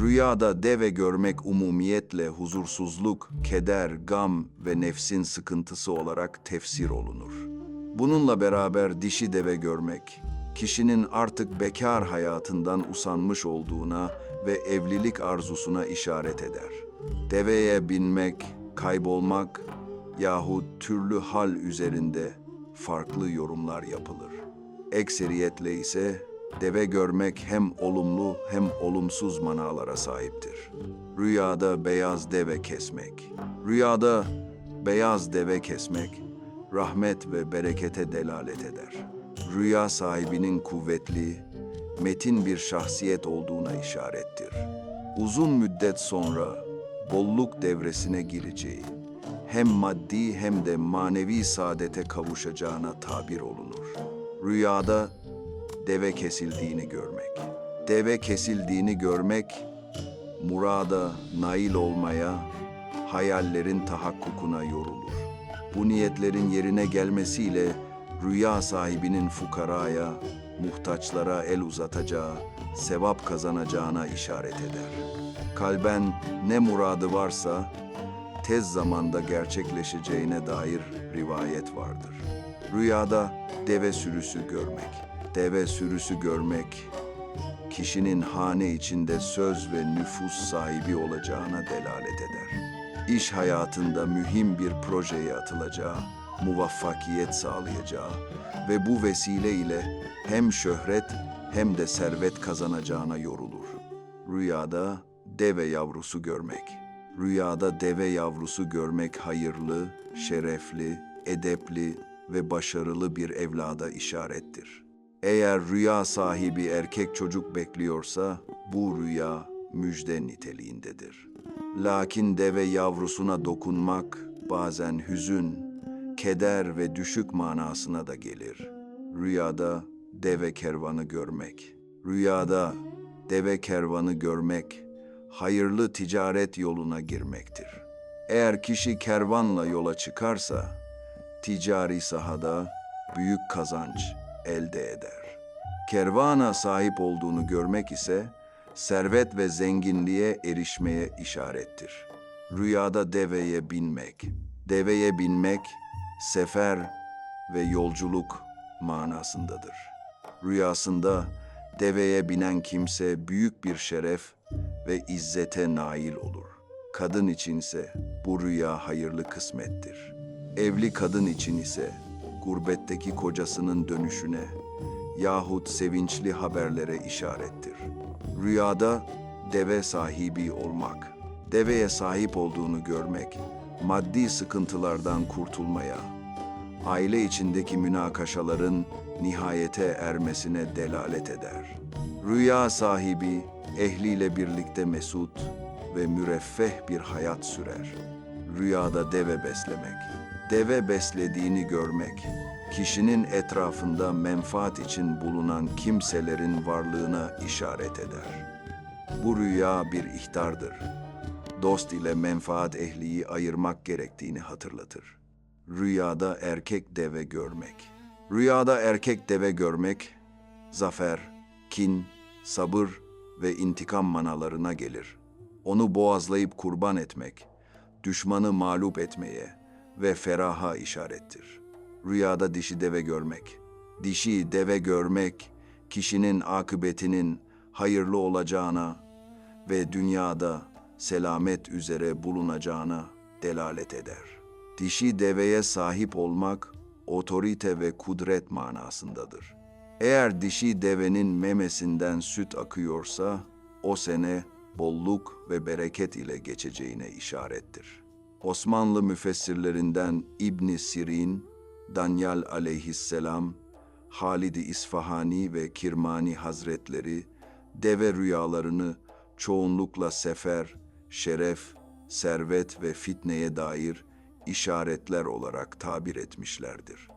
Rüyada deve görmek umumiyetle huzursuzluk, keder, gam ve nefsin sıkıntısı olarak tefsir olunur. Bununla beraber dişi deve görmek, kişinin artık bekar hayatından usanmış olduğuna ve evlilik arzusuna işaret eder. Deveye binmek, kaybolmak yahut türlü hal üzerinde farklı yorumlar yapılır. Ekseriyetle ise deve görmek hem olumlu hem olumsuz manalara sahiptir. Rüyada beyaz deve kesmek. Rüyada beyaz deve kesmek rahmet ve berekete delalet eder. Rüya sahibinin kuvvetli, metin bir şahsiyet olduğuna işarettir. Uzun müddet sonra bolluk devresine gireceği, hem maddi hem de manevi saadete kavuşacağına tabir olunur. Rüyada deve kesildiğini görmek. Deve kesildiğini görmek, murada nail olmaya, hayallerin tahakkukuna yorulur. Bu niyetlerin yerine gelmesiyle rüya sahibinin fukaraya, muhtaçlara el uzatacağı, sevap kazanacağına işaret eder. Kalben ne muradı varsa tez zamanda gerçekleşeceğine dair rivayet vardır. Rüyada deve sürüsü görmek. Deve sürüsü görmek kişinin hane içinde söz ve nüfus sahibi olacağına delalet eder. İş hayatında mühim bir projeye atılacağı, muvaffakiyet sağlayacağı ve bu vesile ile hem şöhret hem de servet kazanacağına yorulur. Rüyada deve yavrusu görmek. Rüyada deve yavrusu görmek hayırlı, şerefli, edepli ve başarılı bir evlada işarettir. Eğer rüya sahibi erkek çocuk bekliyorsa bu rüya müjde niteliğindedir. Lakin deve yavrusuna dokunmak bazen hüzün, keder ve düşük manasına da gelir. Rüyada deve kervanı görmek. Rüyada deve kervanı görmek hayırlı ticaret yoluna girmektir. Eğer kişi kervanla yola çıkarsa ticari sahada büyük kazanç elde eder. Kervana sahip olduğunu görmek ise servet ve zenginliğe erişmeye işarettir. Rüyada deveye binmek. Deveye binmek sefer ve yolculuk manasındadır. Rüyasında deveye binen kimse büyük bir şeref ve izzete nail olur. Kadın içinse bu rüya hayırlı kısmettir. Evli kadın için ise gurbetteki kocasının dönüşüne yahut sevinçli haberlere işarettir. Rüyada deve sahibi olmak, deveye sahip olduğunu görmek, maddi sıkıntılardan kurtulmaya, aile içindeki münakaşaların nihayete ermesine delalet eder. Rüya sahibi ehliyle birlikte mesut ve müreffeh bir hayat sürer. Rüyada deve beslemek, deve beslediğini görmek, kişinin etrafında menfaat için bulunan kimselerin varlığına işaret eder. Bu rüya bir ihtardır. Dost ile menfaat ehliyi ayırmak gerektiğini hatırlatır. Rüyada erkek deve görmek. Rüyada erkek deve görmek, zafer, kin, sabır ve intikam manalarına gelir. Onu boğazlayıp kurban etmek, düşmanı mağlup etmeye ve feraha işarettir. Rüyada dişi deve görmek. Dişi deve görmek, kişinin akıbetinin hayırlı olacağına ve dünyada selamet üzere bulunacağına delalet eder. Dişi deveye sahip olmak, otorite ve kudret manasındadır. Eğer dişi devenin memesinden süt akıyorsa, o sene bolluk ve bereket ile geçeceğine işarettir. Osmanlı müfessirlerinden İbn Sirin, Danyal aleyhisselam, Halid-i İsfahani ve Kirmani Hazretleri deve rüyalarını çoğunlukla sefer, şeref, servet ve fitneye dair işaretler olarak tabir etmişlerdir.